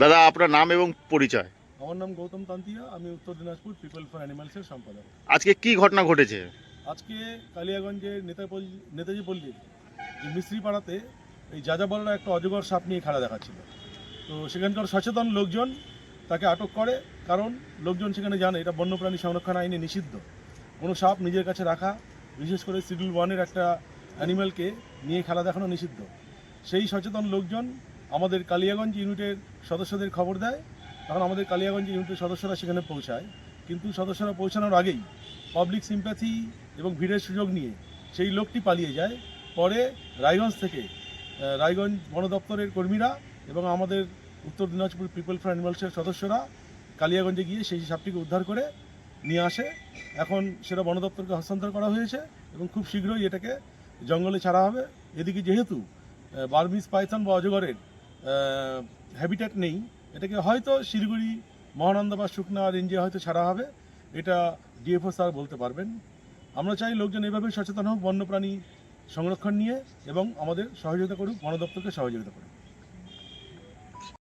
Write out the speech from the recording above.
দাদা আপনার নাম এবং পরিচয়। আমার নাম গৌতম তান্তিয়া আমি উত্তর দিনাজপুর পিপল ফর অ্যানিমালসের সম্পাদক। আজকে কি ঘটনা ঘটেছে? আজকে কালিয়াগঞ্জের নেতাপল্লী নেতাজি পল্লীর এই মিস্ত্রিপাড়াতে এই যাযাবররা একটা অজগর সাপ নিয়ে খেলা দেখাচ্ছিল। তো সেখানকার সচেতন লোকজন তাকে আটক করে কারণ লোকজন সেখানে জানে এটা বন্যপ্রাণী সংরক্ষণ আইনে নিষিদ্ধ। কোনো সাপ নিজের কাছে রাখা বিশেষ করে শিডিউল ওয়ানের একটা অ্যানিম্যালকে নিয়ে খেলা দেখানো নিষিদ্ধ। সেই সচেতন লোকজন আমাদের কালিয়াগঞ্জ ইউনিটের সদস্যদের খবর দেয়। তখন আমাদের কালিয়াগঞ্জ ইউনিটের সদস্যরা সেখানে পৌঁছায়। কিন্তু সদস্যরা পৌঁছানোর আগেই পাবলিক সিম্প্যাথি এবং ভিড়ের সুযোগ নিয়ে সেই লোকটি পালিয়ে যায়। পরে রায়গঞ্জ থেকে রায়গঞ্জ বন দপ্তরের কর্মীরা এবং আমাদের উত্তর দিনাজপুর পিপল ফর অ্যানিমালসের সদস্যরা কালিয়াগঞ্জে গিয়ে সেই সাপটিকে উদ্ধার করে নিয়ে আসে। এখন সেটা বন দপ্তরকে হস্তান্তর করা হয়েছে এবং খুব শীঘ্রই এটাকে জঙ্গলে ছাড়া হবে। এদিকে যেহেতু বার্মিস পাইথন বা অজগরের হ্যাবিটেট নেই। এটাকে হয়তো শিলিগুড়ি, মহানন্দ বা শুকনা রেঞ্জে হয়তো ছাড়া হবে। এটা ডিএফও স্যার বলতে পারবেন। আমরা চাই লোকজন এভাবে সচেতন হোক, বন্যপ্রাণী সংরক্ষণ নিয়ে এবং আমাদের সহযোগিতা করুক বন দপ্তরকে সহযোগিতা করুক।